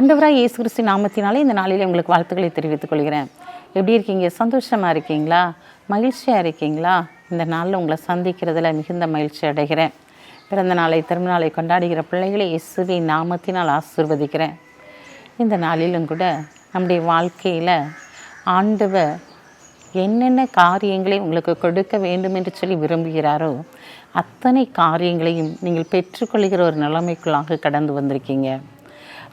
ஆண்டவராக இயேசு கிறிஸ்து நாமத்தினாலே இந்த நாளில் உங்களுக்கு வாழ்த்துக்களை தெரிவித்துக் கொள்கிறேன். எப்படி இருக்கீங்க? சந்தோஷமாக இருக்கீங்களா? மகிழ்ச்சியாக இருக்கீங்களா? இந்த நாளில் உங்களை சந்திக்கிறதுல மிகுந்த மகிழ்ச்சி அடைகிறேன். பிறந்த நாளை திருநாளை கொண்டாடுகிற பிள்ளைகளை இயேசுவை நாமத்தினால் ஆசிர்வதிக்கிறேன். இந்த நாளிலும் கூட நம்முடைய வாழ்க்கையில் ஆண்டவர் என்னென்ன காரியங்களை உங்களுக்கு கொடுக்க வேண்டும் என்று சொல்லி விரும்புகிறாரோ அத்தனை காரியங்களையும் நீங்கள் பெற்றுக்கொள்கிற ஒரு நிலைமைக்குள்ளாக கடந்து வந்திருக்கீங்க.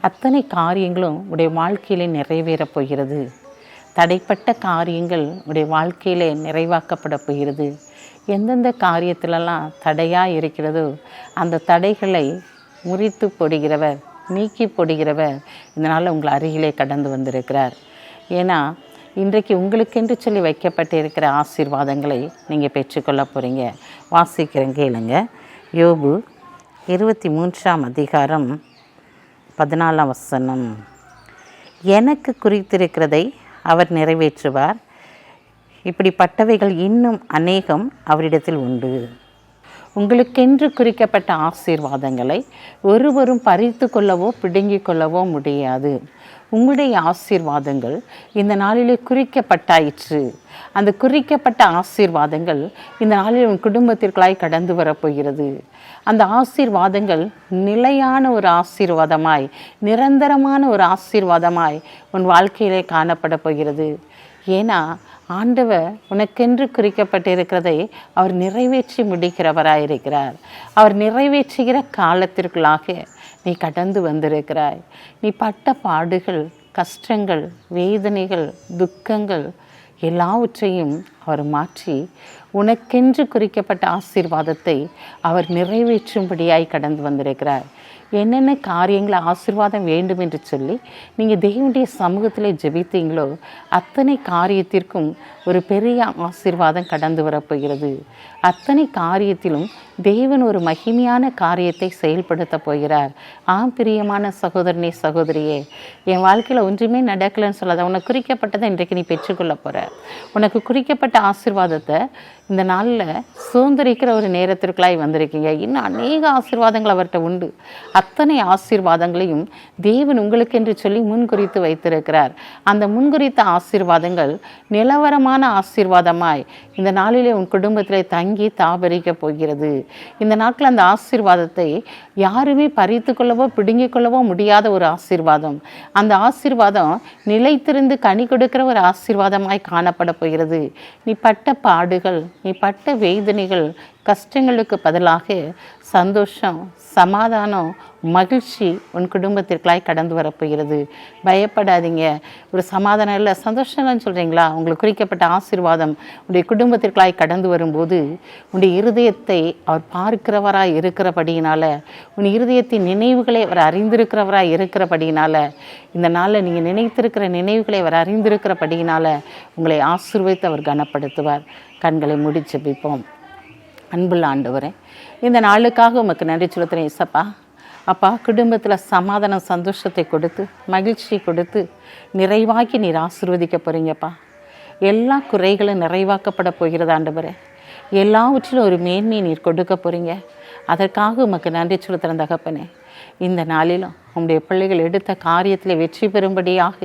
அத்தனை காரியங்களும் உடைய வாழ்க்கையிலே நிறைவேறப் போகிறது. தடைப்பட்ட காரியங்கள் உடைய வாழ்க்கையிலே நிறைவாக்கப்பட போகிறது. எந்தெந்த காரியத்திலெல்லாம் தடையாக இருக்கிறதோ அந்த தடைகளை முறித்து போடுகிறவர் நீக்கி போடுகிறவர் இதனால் உங்கள் அருகிலே கடந்து வந்திருக்கிறார். ஏன்னா இன்றைக்கு உங்களுக்கென்று சொல்லி வைக்கப்பட்டிருக்கிற ஆசீர்வாதங்களை நீங்கள் பெற்றுக்கொள்ள போகிறீங்க வாசிக்கிறேன் கேளுங்க. யோபு இருபத்தி மூன்றாம் அதிகாரம் பதினாலாம் வசனம். எனக்கு குறித்திருக்கிறதை அவர் நிறைவேற்றுவார். இப்படிப்பட்டவைகள் இன்னும் அநேகம் அவரிடத்தில் உண்டு. உங்களுக்கென்று குறிக்கப்பட்ட ஆசீர்வாதங்களை ஒருவரும் பறித்து கொள்ளவோ பிடுங்கிக் கொள்ளவோ முடியாது. உங்களுடைய ஆசீர்வாதங்கள் இந்த நாளிலே குறிக்கப்பட்டாயிற்று. அந்த குறிக்கப்பட்ட ஆசீர்வாதங்கள் இந்த நாளில் உன் குடும்பத்திற்குள்ளாய் கடந்து வரப்போகிறது. அந்த ஆசீர்வாதங்கள் நிலையான ஒரு ஆசீர்வாதமாய் நிரந்தரமான ஒரு ஆசீர்வாதமாய் உன் வாழ்க்கையிலே காணப்பட போகிறது. ஏன்னா ஆண்டவர் உனக்கென்று குறிக்கப்பட்டிருக்கிறதை அவர் நிறைவேற்றி முடிக்கிறவராயிருக்கிறார். அவர் நிறைவேற்றுகிற காலத்திற்குள்ளாக நீ கடந்து வந்திருக்கிறாய். நீ பட்ட பாடுகள் கஷ்டங்கள் வேதனைகள் துக்கங்கள் எல்லாவற்றையும் அவர் மாற்றி உனக்கென்று குறிக்கப்பட்ட ஆசீர்வாதத்தை அவர் நிறைவேற்றும்படியாய் கடந்து வந்திருக்கிறார். என்னென்ன காரியங்களை ஆசீர்வாதம் வேண்டும் என்று சொல்லி நீங்கள் தேவனுடைய சமூகத்தில் ஜெபித்தீங்களோ அத்தனை காரியத்திற்கும் ஒரு பெரிய ஆசீர்வாதம் கடந்து வரப்போகிறது. அத்தனை காரியத்திலும் தேவன் ஒரு மகிமையான காரியத்தை செயல்படுத்த போகிறார். ஆம் பிரியமான சகோதரனே சகோதரியே என் வாழ்க்கையில் ஒன்றுமே நடக்கலைன்னு சொல்லாத உனக்கு குறிக்கப்பட்டதை இன்றைக்கு நீ பெற்றுக்கொள்ள போகிற உனக்கு குறிக்கப்பட்ட ஆசீர்வாதத்தை இந்த நாளில் சுதந்திரிக்கிற ஒரு நேரத்திற்குள்ளாய் வந்திருக்கீங்க. இன்னும் அநேக ஆசீர்வாதங்கள் அவர்கிட்ட உண்டு. அத்தனை ஆசீர்வாதங்களையும் தேவன் உங்களுக்கென்று சொல்லி முன்குறித்து வைத்திருக்கிறார். அந்த முன்குறித்த ஆசீர்வாதங்கள் நிலவரமான ஆசீர்வாதமாய் இந்த நாளிலே உன் குடும்பத்தில் தங்கி தாபரிக்க போகிறது. இந்த நாட்கள் அந்த ஆசீர்வாதத்தை யாருமே பறித்து கொள்ளவோ பிடுங்கிக் கொள்ளவோ முடியாத ஒரு ஆசீர்வாதம். அந்த ஆசீர்வாதம் நிலைத்திருந்து கனி கொடுக்கிற ஒரு ஆசீர்வாதமாய் காணப்பட போகிறது. நீ பட்ட பாடுகள் நீ பட்ட வேதனைகள் கஷ்டங்களுக்கு பதிலாக சந்தோஷம் சமாதானம் மகிழ்ச்சி உன் குடும்பத்திற்குள்ளாய் கடந்து வரப்போகிறது. பயப்படாதீங்க. ஒரு சமாதானம் இல்லை சந்தோஷம்னு சொல்கிறீங்களா உங்களுக்கு குறிக்கப்பட்ட ஆசீர்வாதம் உடைய குடும்பத்திற்குள்ளாய் கடந்து வரும்போது உன்னுடைய இருதயத்தை அவர் பார்க்கிறவராய் இருக்கிறபடியினால் உன் இருதயத்தின் நினைவுகளை அவர் அறிந்திருக்கிறவராய் இருக்கிறபடியினால் இந்த நாளில் நீங்கள் நினைத்திருக்கிற நினைவுகளை அவர் அறிந்திருக்கிறபடியினால் உங்களை ஆசீர்வதித்து அவர் கனப்படுத்துவார். கண்களை முடிச்சு பிப்போம் அன்புள்ள ஆண்டவரே இந்த நாளுக்காக உமக்கு நன்றி செலுத்துகிறேன் இசப்பா அப்பா குடும்பத்தில் சமாதானம் சந்தோஷத்தை கொடுத்து மகிழ்ச்சி கொடுத்து நிறைவாக்கி நீர் ஆசீர்வதிக்க போகிறீங்கப்பா எல்லா குறைகளும் நிறைவாக்கப்பட போகிறது ஆண்டவரே. எல்லாவற்றிலும் ஒரு மேன்மையை நீர் கொடுக்க போகிறீங்க அதற்காக உமக்கு நன்றி செலுத்துகிறேன் தகப்பனே. இந்த நாளிலும் உம்முடைய பிள்ளைகள் எடுத்த காரியத்தில் வெற்றி பெறும்படியாக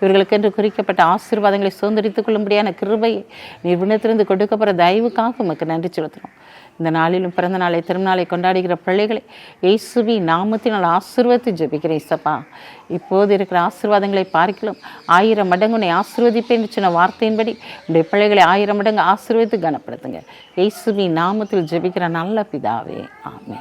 இவர்களுக்கென்று குறிக்கப்பட்ட ஆசீர்வாதங்களை சுதந்திரித்துக் கொள்ளும்படியான கிருபையை நிறுவனத்திலிருந்து கொடுக்கப்படுற தயவுக்காக உமக்கு நன்றி செலுத்துகிறோம். இந்த நாளிலும் பிறந்த நாளை திருநாளை கொண்டாடுகிற பிள்ளைகளை இயேசுவி நாமத்தினால் ஆசீர்வதித்து ஜெபிக்கிறேன் இசப்பா இப்போது இருக்கிற ஆசீர்வாதங்களை பார்க்கலாம். ஆயிரம் மடங்கு உன்னை ஆசீர்வதிப்பேன் சொன்ன வார்த்தையின்படி உடைய பிள்ளைகளை ஆயிரம் மடங்கு ஆசீர்வதித்து கனப்படுத்துங்க. இயேசுவி நாமத்தில் ஜெபிக்கிற நல்ல பிதாவே ஆமே